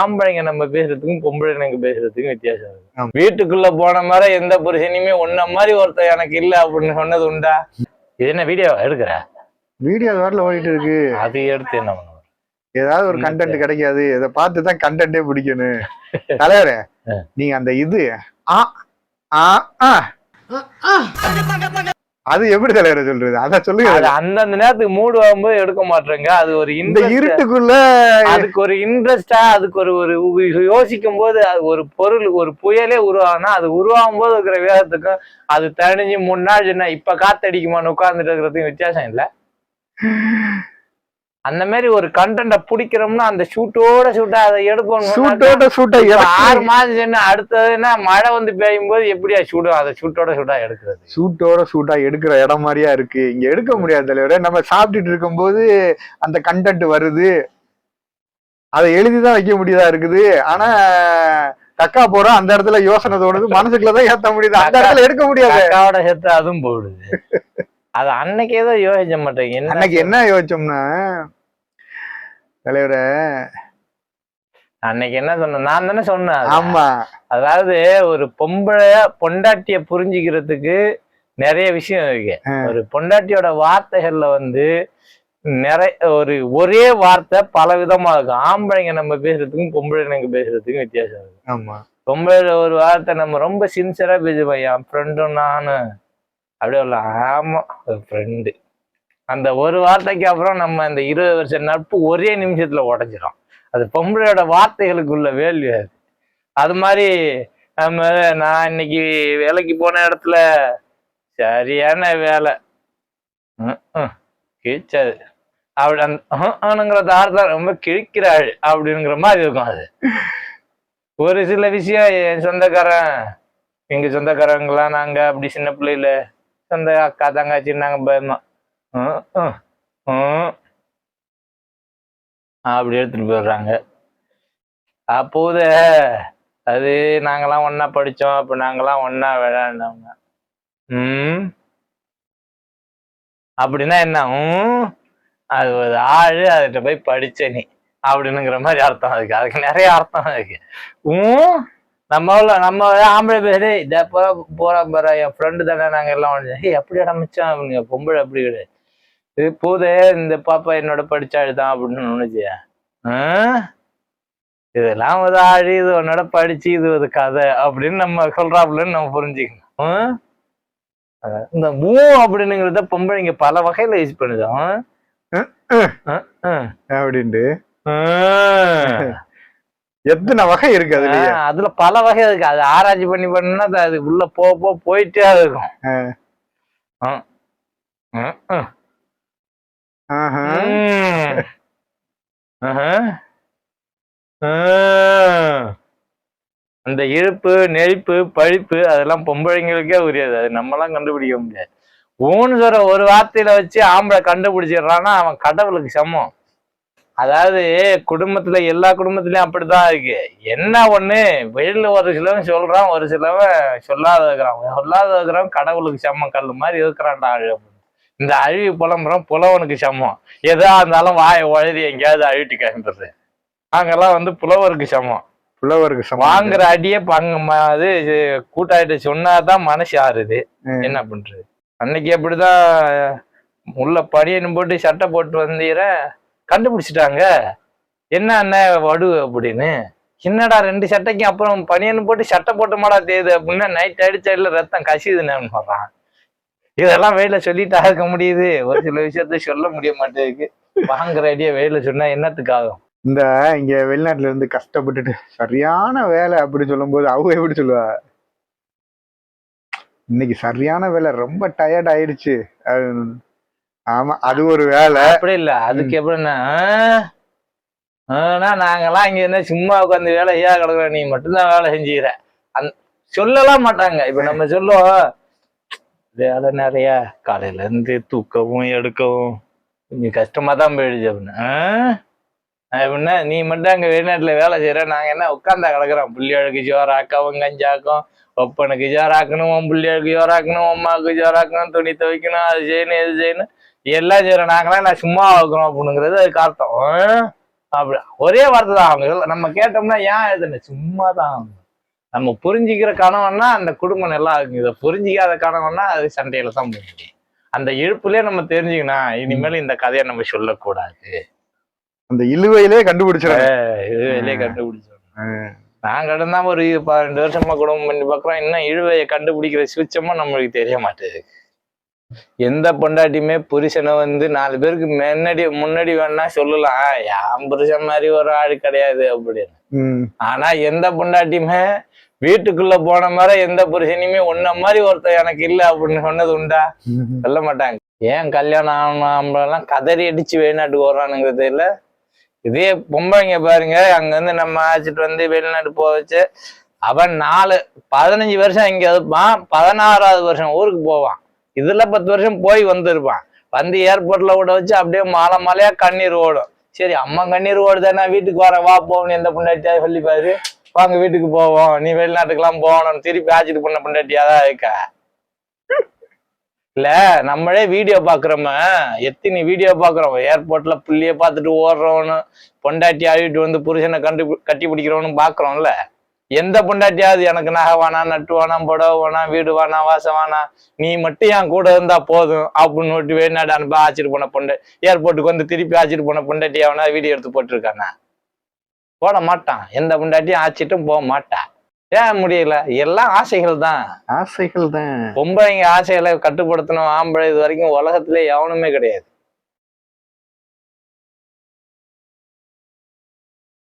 ஆம்பளைங்க நம்ம பேசுறதுக்கும் பொம்பளைங்க பேசுறதுக்கும் வித்தியாசம் இருக்கு. வீட்டுக்குள்ள போன மாதிரி எந்த புருஷனையுமே உன்ன மாதிரி ஒருத்தன் எனக்கு இல்ல அப்படின்னு சொன்னது உண்டா? இது என்ன வீடியோ எடுக்கிற? வீடியோ வாரில் ஓடிட்டு இருக்கு. அது எடுத்து என்ன பண்ணுவோம் ஏதாவது ஒரு கண்டென்ட் கிடைக்காது. இதை பார்த்து தான் கண்டென்ட்டே பிடிக்கணும். தலைவரே. நீங்க அந்த இது ஆ. ஆ ஆ. அது எப்படி தலைவரை சொல்றது? அத சொல்லுங்க. அந்தந்த நேரத்துக்கு மூடு வரும்போது எடுக்க மாட்டேங்க அது ஒரு இந்த இருட்டுக்குள்ள அதுக்கு ஒரு இன்ட்ரெஸ்டா அதுக்கு ஒரு ஒரு யோசிக்கும் போது அது ஒரு பொருள் ஒரு புயலே உருவாகுனா அது உருவாகும் போது இருக்கிற வேகத்துக்கும் அது தணிஞ்சு மூணு நாள் என்ன இப்ப காத்தடிக்குமான்னு உட்கார்ந்துட்டு இருக்கிறதுக்கும் வித்தியாசம் இல்ல? அந்த மாதிரி ஒரு கண்டென்ட பிடிக்கிறோம்னா அந்த ஷூட்டோட ஷூட்டா அதை எடுக்கணும் சூட்டோட சூட்டை இப்ப ஆறு மாசம் என்ன அடுத்ததுன்னா மழை வந்து பெய்யும் போது எப்படியா ஷூடும் அதை ஷூட்டோட ஷூட்டா எடுக்கிறது? சூட்டோட சூட்டா எடுக்கிற இடம் மாதிரியா இருக்கு. இங்க எடுக்க முடியாது தலைவரே. நம்ம சாப்பிட்டுட்டு இருக்கும்போது அந்த கண்டென்ட் வருது. அதை எழுதிதான் வைக்க முடியாதா இருக்குது. ஆனா கக்கா போறோம் அந்த இடத்துல யோசனை தோணுது. மனசுக்குள்ளதான் ஏத்த முடியுது. அந்த இடத்துல எடுக்க முடியாது. கக்காவோட சேர்த்து அதுவும் போடுது அது அன்னைக்கு ஏதோ யோசிக்க மாட்டேங்க. அன்னைக்கு என்ன யோசிச்சோம்னா தலைவரே. அன்னைக்கு என்ன சொன்ன நான் தானே சொன்னேன். ஆமா. அதாவது ஒரு பொம்பளைய பொண்டாட்டிய புரிஞ்சுக்கிறதுக்கு நிறைய விஷயம் இருக்கு. ஒரு பொண்டாட்டியோட வார்த்தைகள்ல வந்து நிறைய ஒரு ஒரே வார்த்தை பல விதமா இருக்கும் ஆம்பளைங்க நம்ம பேசுறதுக்கும் பொம்பளைங்க பேசுறதுக்கும் வித்தியாசம் இருக்கு. ஆமா. பொம்பளை ஒரு வார்த்தை நம்ம ரொம்ப சின்சியரா பேசுவோம். என் ஃப்ரெண்டும் நானும். அப்படியே உள்ள ஆமாம் ஒரு ஃப்ரெண்டு அந்த ஒரு வார்த்தைக்கு அப்புறம் நம்ம இந்த இருபது வருஷம் நட்பு ஒரே நிமிஷத்தில் உடஞ்சிடும் அது பொம்பளையோட வார்த்தைகளுக்குள்ள வேல்யூ அது. அது மாதிரி நம்ம நான் இன்னைக்கு வேலைக்கு போன இடத்துல சரியான வேலை. கிழிச்சாது கிழிச்சது. அப்படி அந்த ஆனுங்கிற தாரத்தை ரொம்ப கிழிக்கிறாள் அப்படிங்கிற மாதிரி இருக்கும் அது. ஒரு சில விஷயம் என் சொந்தக்காரன் எங்க சொந்தக்காரங்களாம் நாங்க அப்படி சின்ன பிள்ளையில அந்த அக்கா தங்காச்சி நாங்க பயமா அப்படி எடுத்துட்டு போயிடுறாங்க. அப்போது அது நாங்கெல்லாம் ஒன்னா படிச்சோம். அப்ப நாங்கெல்லாம் ஒன்னா விளையாண்டவங்க ம். அப்படின்னா என்ன? அது ஒரு ஆள் அதுகிட்ட போய் படிச்ச நீ. அப்படின்னுங்கிற மாதிரி அர்த்தம் அதுக்கு. அதுக்கு நிறைய அர்த்தம் இருக்கு. உம் நம்ம நம்ம ஆம்பளை பேரு இத போற போற பாரு என் ஃப்ரெண்டு தானே நாங்க எல்லாம் ஹே அப்படி இடமிச்சான் அவங்க பொம்பளை அப்படி கிடையாது. இது போதே இந்த பாப்பா என்னோட படிச்சாள் தான் அப்படின்னு நினைச்சு இதெல்லாம் ஒரு ஆழி இது உன்னோட படிச்சு இது ஒரு கதை அப்படின்னு நம்ம சொல்றாப்புலன்னு நம்ம புரிஞ்சுக்கணும். இந்த மூ அப்படின்னுங்கிறத பொம்பளைங்க பல வகையில யூஸ் பண்ணுதோம் அப்படின்ட்டு. எத்தனை வகை இருக்கு அதுலயே? அதுல பல வகை இருக்கு. அது ஆராய்ச்சி பண்ணி பண்ணா அது உள்ள போக போக போயிட்டே இருக்கும். அந்த இழுப்பு நெளிப்பு பழிப்பு அதெல்லாம் பொம்பளைங்களுக்கே உரியது அது நம்மலாம் கண்டுபிடிக்க முடியாது. ஊன்னு சொல்ற ஒரு வார்த்தையில வச்சு ஆம்பளை கண்டுபிடிச்சிடுறான்னா அவன் கடவுளுக்கு சமம். அதாவது குடும்பத்துல எல்லா குடும்பத்திலயும் அப்படிதான் இருக்கு. என்ன ஒண்ணு? வெளியில ஒரு சிலவன் சொல்றான் ஒரு சிலவன் சொல்லாத இருக்கிறான். சொல்லாத இருக்கிறவன் கடவுளுக்கு சமம் கல் மாதிரி இருக்கிறான்டா. இந்த அழிவு புலம்புறம் புலவனுக்கு சமம். எதா இருந்தாலும் வாயை உழறி எங்கேயாவது அழிட்டு கிளம்புறது நாங்கெல்லாம் வந்து புலவருக்கு சமம். புலவருக்கு சமம். வாங்குற அடியே பங்கு அது கூட்டாயிட்டு சொன்னாதான் மனசு ஆறுது. என்ன பண்றது? அன்னைக்கு அப்படிதான் உள்ள பனியன் போட்டு சட்டை போட்டு வந்தீர? கண்டுபிடிச்சிட்டாங்க. என்ன அண்ணன் வடு அப்படின்னு. என்னடா ரெண்டு சட்டைக்கும் அப்புறம் பனியன் போட்டு சட்டை போட்டு மாடா தேது அப்படின்னா. நைட் அடிச்சடில ரத்தம் கசிதுன்னு சொல்றான். இதெல்லாம் வெயில சொல்லிட்டா இருக்க முடியுது. ஒரு சில விஷயத்த சொல்ல முடிய மாட்டேங்குது. வாங்குற ஐடியா வெயில சொன்னா என்னத்துக்கு ஆகும்? இந்த இங்க வெளிநாட்டுல இருந்து கஷ்டப்பட்டுட்டு சரியான வேலை அப்படி சொல்லும்போது அவங்க எப்படி சொல்லுவா இன்னைக்கு சரியான வேலை ரொம்ப டயர்ட் ஆயிடுச்சு. ஆமா அது ஒரு வேலை. அப்படி இல்ல. அதுக்கு எப்படின்னா ஆனா நாங்கெல்லாம் இங்க என்ன சும்மா உட்காந்து வேலை ஐயா கிடக்குற நீ மட்டும்தான் வேலை செஞ்சுக்கிற. அந் சொல்லலாம் மாட்டாங்க. இப்ப நம்ம சொல்லுவோம் வேலை நிறைய காலையில இருந்து தூக்கவும் எடுக்கவும் கொஞ்சம் கஷ்டமா தான் போயிடுச்சு அப்படின்னு? அப்படின்னா நீ மட்டும் அங்க வெளிநாட்டுல வேலை செய்யற நாங்க என்ன உட்காந்தா கிடக்குறோம். புள்ளியழுக்கு ஜோராக்கவும் கஞ்சாக்கும் ஒப்பனுக்கு ஜோராக்கணும் உன் புள்ளியழுக்கு ஜோராக்கணும் அம்மாவுக்கு ஜோராக்கணும் துணி துவைக்கணும் அது செய்யணும் இது செய்யணும். எல்லாம் செய்யறோம் நாங்களாம் நான் சும்மா இருக்கிறோம் அப்படிங்கிறது அதுக்கு அர்த்தம்? அப்படி ஒரே வார்த்தை தான் அவங்க நம்ம கேட்டோம்னா ஏன் எழுதுன சும்மா தான் நம்ம புரிஞ்சுக்கிற கணவன்னா அந்த குடும்பம் நல்லா இருக்கு இதை புரிஞ்சிக்காத கணவன்னா அது சண்டையில தான் முடியும் அந்த இழுப்புலயே நம்ம தெரிஞ்சுக்கணும் இனிமேல் இந்த கதையை நம்ம சொல்லக்கூடாது. அந்த இழுவையிலே கண்டுபிடிச்சிடறேன் இழுவையிலே கண்டுபிடிச்சோம் நான் கடந்தா ஒரு பன்னெண்டு வருஷமா குடும்பம் பண்ணி பாக்குறோம் இன்னும் இழுவையை கண்டுபிடிக்கிற சுவிச்சமும் நம்மளுக்கு தெரிய மாட்டேது எந்த பொண்டாட்டியுமே புருஷனை வந்து நாலு பேருக்கு முன்னாடி முன்னாடி வேணா சொல்லலாம். என் புருஷன் மாதிரி ஒரு ஆள் கிடையாது அப்படின்னு. ஆனா எந்த பொண்டாட்டியுமே வீட்டுக்குள்ள போன மாதிரி எந்த புருஷனையுமே உன்ன மாதிரி ஒருத்தன் எனக்கு இல்ல அப்படின்னு சொன்னது உண்டா? சொல்ல மாட்டாங்க. ஏன் கல்யாணம் ஆனவங்களாம் கதறி அடிச்சு வெளிநாட்டுக்கு வர்றானுங்கிறது இல்ல இதே பொம்பளைங்க பாருங்க அங்க இருந்து நம்ம அழைச்சிட்டு வந்து வெளிநாட்டு போக வச்சு அவன் நாலு பதினஞ்சு வருஷம் இங்க இருப்பான் பதினாறாவது வருஷம் ஊருக்கு போவான். இதுல பத்து வருஷம் போய் வந்திருப்பான். வந்து ஏர்போர்ட்ல விட வச்சு அப்படியே மாலை மாலையா கண்ணீர் ஓடும். சரி அம்மா கண்ணீர் ஓடுதா நான் வீட்டுக்கு வரேன். வா போகணும் எந்த பொண்டாட்டியா சொல்லி பாரு வாங்க வீட்டுக்கு போவோம். நீ வெளிநாட்டுக்கெல்லாம் போகணும். திருப்பி ஆச்சிட்டு பண்ண பொண்டாட்டியா தான் இருக்க. இல்ல நம்மளே வீடியோ பாக்குறோம? எத்தனை வீடியோ பாக்குறோம். ஏர்போர்ட்ல புள்ளிய பார்த்துட்டு ஓடுறவனு பொண்டாட்டி அழுவிட்டு வந்து புருஷனை கண்டு கட்டி பிடிக்கிறவனு பாக்குறோம்ல. எந்த பொண்டாட்டியாவது எனக்கு நகை வேணாம் நட்டு வேணாம் புடவை வேணாம் வீடு வேணாம் வாசம் வேணாம் நீ மட்டும் என் கூட இருந்தா போதும் அப்படின்னு விட்டு வெளிநாடு அனுப்ப ஆச்சிட்டு போன பொண்டை ஏர்போர்ட்டுக்கு வந்து திருப்பி ஆச்சிட்டு போன பொண்டாட்டி அவனா வீடியோ எடுத்து போட்டிருக்கானா? போட மாட்டான். எந்த பொண்டாட்டியும் ஆச்சிட்டும் போக மாட்டான் ஏன் முடியல? எல்லாம் ஆசைகள் தான். ஆசைகள் தான். பொம்பளைங்க ஆசைகளை கட்டுப்படுத்தணும் ஆம்பளை இது வரைக்கும் உலகத்திலே எவனுமே கிடையாது.